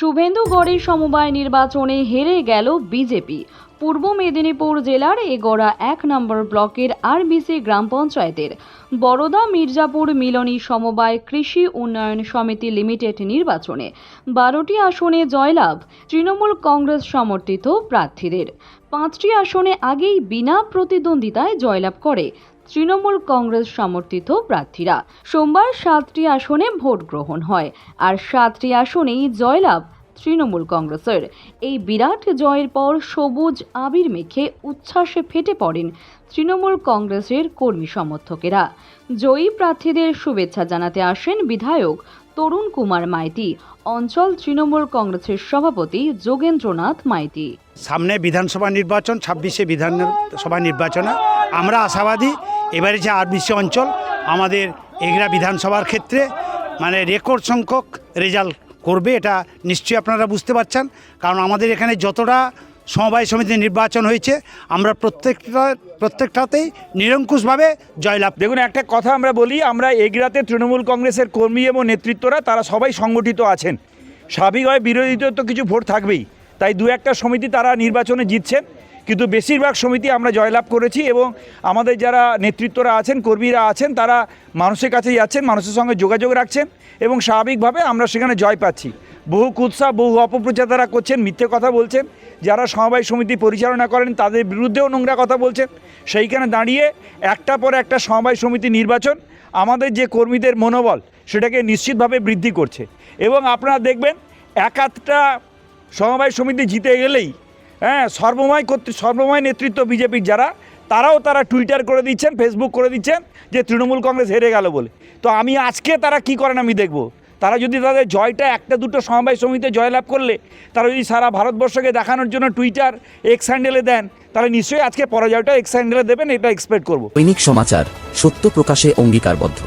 শুভেন্দুগড়ে সমবায় নির্বাচনে হেরে গেল বিজেপি। পূর্ব মেদিনীপুর জেলার এগড়া এক নম্বর ব্লকের আরবিসি গ্রাম পঞ্চায়েতের বরদা মির্জাপুর মিলনী সমবায় কৃষি উন্নয়ন সমিতি লিমিটেড নির্বাচনে বারোটি আসনে জয়লাভ, তৃণমূল কংগ্রেস সমর্থিত প্রার্থীদের। পাঁচটি আসনে আগেই বিনা প্রতিদ্বন্দ্বিতায় জয়লাভ করে তৃণমূল কংগ্রেস সমর্থিত প্রার্থীরা। সোমবার সাতটি আসনে ভোট গ্রহণ হয় আর সাতটি আসনেই জয়লাভ তৃণমূল কংগ্রেসের। এই বিরাট জয়ের পর সবুজ আবির মেখে উচ্ছ্বাসে ফেটে পড়েন তৃণমূল কংগ্রেসের কর্মী সমর্থকেরা। জয়ী প্রার্থীদের শুভেচ্ছা জানাতে আসেন বিধায়ক তরুণ কুমার মাইতি, অঞ্চল তৃণমূল কংগ্রেসের সভাপতি যোগেন্দ্রনাথ মাইতি। সামনে বিধানসভা নির্বাচন, ছাব্বিশে বিধানসভা নির্বাচনে। আমরা আশাবাদী এবারে যে আরবিসি অঞ্চল, আমাদের এগরা বিধানসভার ক্ষেত্রে মানে রেকর্ড সংখ্যক রেজাল্ট করবে, এটা নিশ্চয়ই আপনারা বুঝতে পারছেন। কারণ আমাদের এখানে যতটা সমবায় সমিতি নির্বাচন হয়েছে, আমরা প্রত্যেকটা, প্রত্যেকটাতেই নিরঙ্কুশভাবে জয়লাভ দেখুন, একটা কথা আমরা বলি, আমরা এগরাতে তৃণমূল কংগ্রেসের কর্মী এবং নেতৃত্বরা, তারা সবাই সংগঠিত আছেন। স্বাভাবিকভাবে বিরোধীদের তো কিছু ভোট থাকবেই। তাই দু একটা সমিতি তারা নির্বাচনে জিতছেন। কিন্তু বেশিরভাগ সমিতি আমরা জয়লাভ করেছি এবং আমাদের যারা নেতৃত্বরা আছেন, কর্মীরা আছেন, তারা মানুষের কাছে যাচ্ছেন মানুষের সঙ্গে যোগাযোগ রাখছেন এবং স্বাভাবিকভাবে আমরা সেখানে জয় পাচ্ছি। বহু কুৎসা, বহু অপপ্রচার তারা করছেন, মিথ্যে কথা বলছেন। যারা সমবায় সমিতি পরিচালনা করেন, তাদের বিরুদ্ধেও নোংরা কথা বলছেন। সেইখানে দাঁড়িয়ে একটা পর একটা সমবায় সমিতি নির্বাচন আমাদের যে কর্মীদের মনোবল, সেটাকে নিশ্চিতভাবে বৃদ্ধি করছে। এবং আপনারা দেখবেন, এক আধটা সমবায় সমিতি জিতে গেলেই হ্যাঁ সর্বময় কর্তৃ সর্বময় নেতৃত্ব বিজেপির যারা, তারাও তারা টুইটার করে দিচ্ছেন ফেসবুক করে দিচ্ছেন যে তৃণমূল কংগ্রেস হেরে গেল বলে। তো আমি আজকে তারা কি করেন আমি দেখব। তারা যদি তাদের জয়টা একটা দুটো সমবায় সমিতিতে জয়লাভ করলে, তারা যদি সারা ভারতবর্ষকে দেখানোর জন্য টুইটার এক্স হ্যান্ডেলে দেন, তাহলে নিশ্চয়ই আজকে পরাজয়টা এক্স হ্যান্ডেলে দেবেন, এটা এক্সপেক্ট করব। দৈনিক সমাচার, সত্য প্রকাশে অঙ্গীকারবদ্ধ।